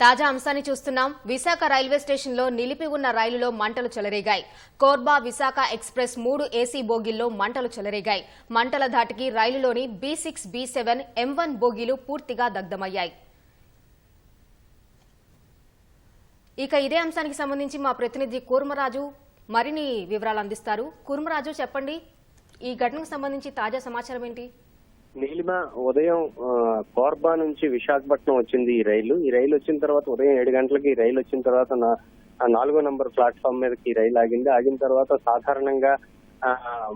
తాజా అంశాన్ని చూస్తున్నాం. విశాఖ రైల్వే స్టేషన్లో నిలిపి ఉన్న రైలులో మంటలు చెలరేగాయి. కోర్బా విశాఖ ఎక్స్ప్రెస్ మూడు ఏసీ బోగీల్లో మంటలు చెలరేగాయి. మంటల ధాటికి రైలులోని B six B seven M one బోగీలు పూర్తిగా దగ్ధమయ్యాయి. ఇక ఇదే అంశానికి సంబంధించి మా ప్రతినిధి కూర్మరాజు మరిన్ని వివరాలు అందిస్తారు. కూర్మరాజు చెప్పండి. ఈ ఘటనకు సంబంధించి తాజా సమాచారం ఏంటి? నీలిమ ఉదయం కోర్బా నుంచి విశాఖపట్నం వచ్చింది ఈ రైలు. ఈ రైలు వచ్చిన తర్వాత ఉదయం ఏడు గంటలకి ఈ రైలు వచ్చిన తర్వాత నాలుగో నంబర్ ప్లాట్ఫామ్ మీదకి ఈ రైలు ఆగింది. ఆగిన తర్వాత సాధారణంగా ఆ,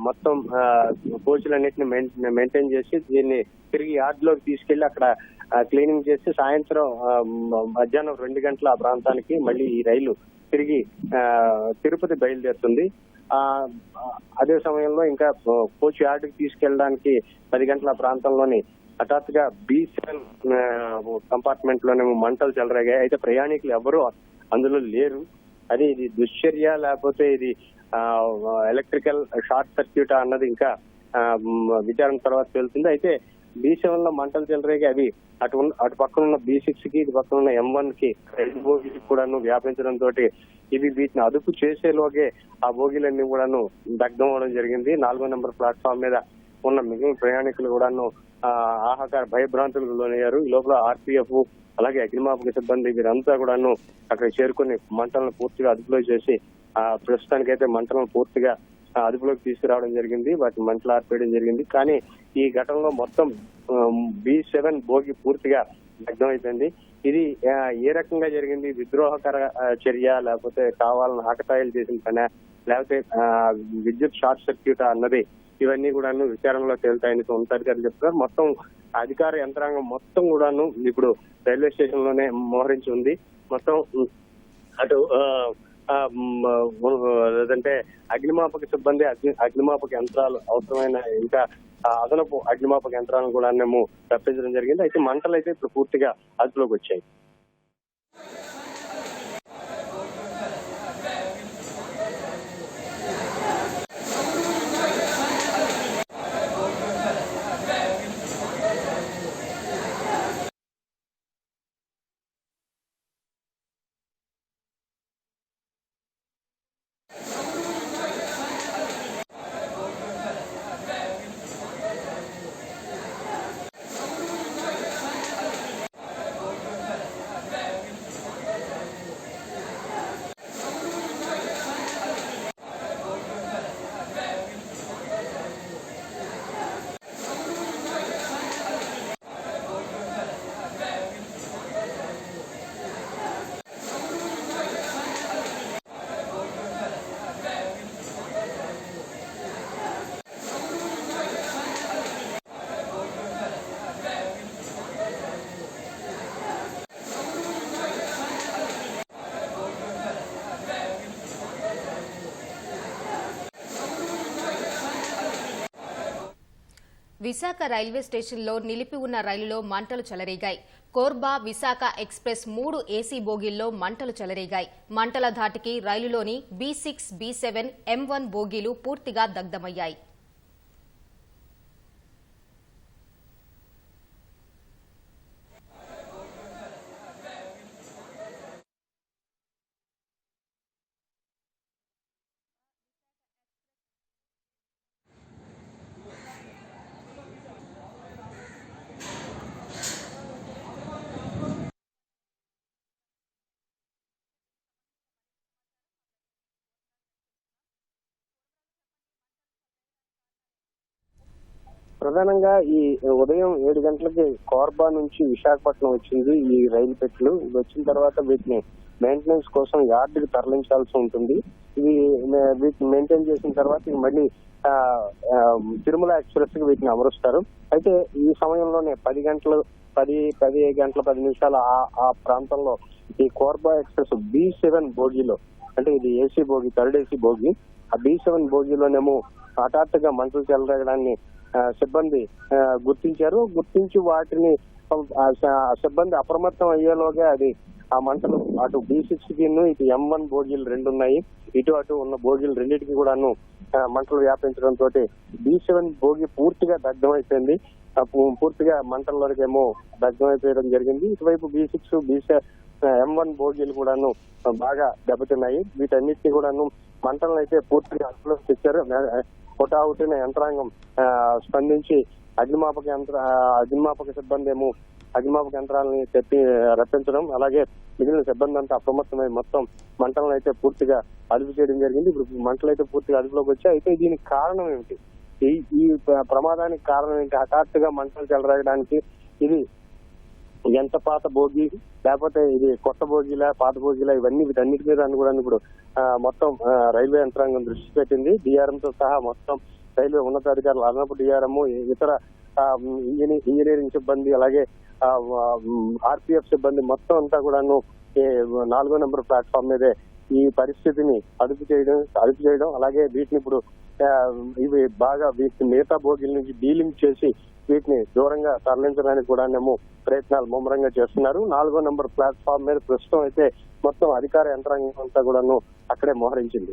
మొత్తం ఆ, కోచ్లన్నింటిని మెయింటైన్ చేసి దీన్ని తిరిగి యార్డ్లోకి తీసుకెళ్ళి అక్కడ క్లీనింగ్ చేసి సాయంత్రం మధ్యాహ్నం రెండు గంటల ఆ ప్రాంతానికి మళ్ళీ ఈ రైలు తిరిగి తిరుపతి బయలుదేరుతుంది. అదే సమయంలో ఇంకా కోచ్ యార్డుకి తీసుకెళ్ళడానికి పది గంటల ప్రాంతంలోని హఠాత్తుగా బి సెవెన్ కంపార్ట్మెంట్ లోనేమో మంటలు చెలరేగాయి. అయితే ప్రయాణికులు ఎవరు అందులో లేరు. అది ఇది దుశ్చర్య లేకపోతే ఇది ఎలక్ట్రికల్ షార్ట్ సర్క్యూట్ అన్నది ఇంకా విచారణ తర్వాత తెలుస్తుంది. అయితే బి సెవెన్లో మంటలు చెలరేగి అవి. అటు అటు పక్కన ఉన్న బి సిక్స్కి ఇటు పక్కన ఉన్న ఎం వన్కి రెండు బోగీలకు కూడాను వ్యాపించడం తోటి ఇవి వీటిని అదుపు చేసేలోగే ఆ బోగీలన్నీ కూడాను దగ్ధం అవడం జరిగింది. నాలుగో నెంబర్ ప్లాట్ఫామ్ మీద ఉన్న మిగిలిన ప్రయాణికులు కూడాను ఆహాకార భయభ్రాంతులకు లోనయ్యారు. ఈ లోపల ఆర్పీఎఫ్ అలాగే అగ్నిమాపక సిబ్బంది వీరంతా కూడాను అక్కడ చేరుకుని మంటలను పూర్తిగా అదుపులో చేసి ఆ ప్రస్తుతానికైతే మంటలను పూర్తిగా అదుపులోకి తీసుకురావడం జరిగింది. వాటిని మంటలు ఆర్పేయడం జరిగింది. కానీ ఈ ఘటనలో మొత్తం బి సెవెన్ భోగి పూర్తిగా అర్థమైపోయింది ఇది ఏ రకంగా జరిగింది? విద్రోహకర చర్య లేకపోతే కావాలని ఆకతాయిలు చేసిన పని లేకపోతే విద్యుత్ షార్ట్ సర్క్యూట్ అన్నది ఇవన్నీ కూడాను విచారణలో తేలుతాయని ఉన్నతాధికారులు చెప్తున్నారు. మొత్తం అధికార యంత్రాంగం మొత్తం కూడాను ఇప్పుడు రైల్వే స్టేషన్లోనే మోహరించి ఉంది. మొత్తం అటు లేదంటే అగ్నిమాపక సిబ్బంది అగ్ని అగ్నిమాపక యంత్రాలు అవసరమైన ఇంకా అదనపు అగ్నిమాపక యంత్రాలను కూడా మేము రప్పించడం జరిగింది. అయితే మంటలు అయితే ఇప్పుడు పూర్తిగా అదుపులోకి వచ్చాయి. విశాఖ రైల్వే స్టేషన్లో నిలిపి ఉన్న రైలులో మంటలు చెలరేగాయి. కోర్బా విశాఖ ఎక్స్ప్రెస్ మూడు ఏసీ బోగీల్లో మంటలు చెలరేగాయి. మంటల ధాటికి రైలులోని B six B seven M one బోగీలు పూర్తిగా దగ్ధమయ్యాయి. ప్రధానంగా ఈ ఉదయం ఏడు గంటలకి కోర్బా నుంచి విశాఖపట్నం వచ్చింది ఈ రైలు పెట్లు ఇది వచ్చిన తర్వాత వీటిని మెయింటెనెన్స్ కోసం యార్డుకి తరలించాల్సి ఉంటుంది. ఇది వీటిని మెయింటైన్ చేసిన తర్వాత ఇవి మళ్ళీ తిరుమల ఎక్స్ప్రెస్కి వీటిని అమరుస్తారు. అయితే ఈ సమయంలోనే పది గంటలు పది పది గంటల పది నిమిషాల ఆ- ఆ ప్రాంతంలో ఈ కోర్బా ఎక్స్ప్రెస్ బి సెవెన్ భోగిలో అంటే ఇది AC bogie third AC bogie ఆ బి సెవెన్ భోగిలోనేమో హఠాత్తుగా మంటలు చెలరగడాన్ని సిబ్బంది గుర్తించారు. గుర్తించి వాటిని ఆ, సిబ్బంది అప్రమత్తం అయ్యేలోగా అది ఆ మంటలు అటు బి సిక్స్ ఇటు ఎం వన్ బోగీలు రెండు ఉన్నాయి. ఇటు అటు ఉన్న బోగీలు రెండింటికి కూడాను మంటలు వ్యాపించడం తోటి బి సెవెన్ బోగి పూర్తిగా దగ్ధం అయిపోయింది పూర్తిగా మంటల్లోకి ఏమో దగ్ధం అయిపోయడం జరిగింది. ఇటువైపు B six B M one బోగీలు కూడాను బాగా దెబ్బతిన్నాయి. వీటన్నిటిని కూడాను మంటలను అయితే పూర్తిగా అదుపులోకి తెచ్చారు. హుటాహుటిన యంత్రాంగం స్పందించి అగ్నిమాపక యంత్ర అగ్నిమాపక సిబ్బంది ఏమో అగ్నిమాపక యంత్రాలని తెప్పి రప్పించడం అలాగే మిగిలిన సిబ్బంది అంతా అప్రమత్తమై మొత్తం మంటలను అయితే పూర్తిగా అదుపు చేయడం జరిగింది. ఇప్పుడు మంటలు అయితే పూర్తిగా అదుపులోకి వచ్చాయి. అయితే దీనికి కారణం ఏమిటి? ఈ ఈ ప్రమాదానికి కారణం ఏంటి? హఠాత్తుగా మంటలు చెలరేగడానికి ఇది ఎంత పాత భోగి? లేకపోతే ఇది కొత్త భోగిలా పాత భోగిలా ఇవన్నీ వీటన్నిటి మీద అని కూడా ఇప్పుడు మొత్తం రైల్వే యంత్రాంగం దృష్టి పెట్టింది. డిఆర్ఎం తో సహా మొత్తం రైల్వే ఉన్నతాధికారులు అదనపు డిఆర్ఎం ఇతర ఇంజనీరింగ్ సిబ్బంది అలాగే ఆర్పిఎఫ్ సిబ్బంది మొత్తం అంతా కూడాను నాలుగో నెంబర్ ప్లాట్ఫామ్ మీదే ఈ పరిస్థితిని అదుపు చేయడం అదుపు చేయడం అలాగే వీటిని ఇప్పుడు ఇవి బాగా వీటిని మిగతా భోగిల నుంచి డీలింగ్ చేసి వీటిని దూరంగా తరలించడానికి కూడా మేము ప్రయత్నాలు ముమ్మరంగా చేస్తున్నారు. నాలుగో నంబర్ ప్లాట్ఫామ్ మీద ప్రస్తుతం అయితే మొత్తం అధికార యంత్రాంగం అంతా కూడాను అక్కడే మోహరించింది.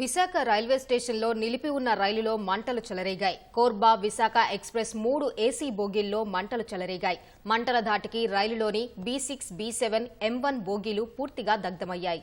విశాఖ రైల్వే స్టేషన్లో నిలిపి ఉన్న రైలులో మంటలు చెలరేగాయి. కోర్బా విశాఖ ఎక్స్ప్రెస్ మూడు ఏసీ బోగీల్లో మంటలు చెలరేగాయి. మంటల ధాటికి రైలులోని B six B seven M one బోగీలు పూర్తిగా దగ్ధమయ్యాయి.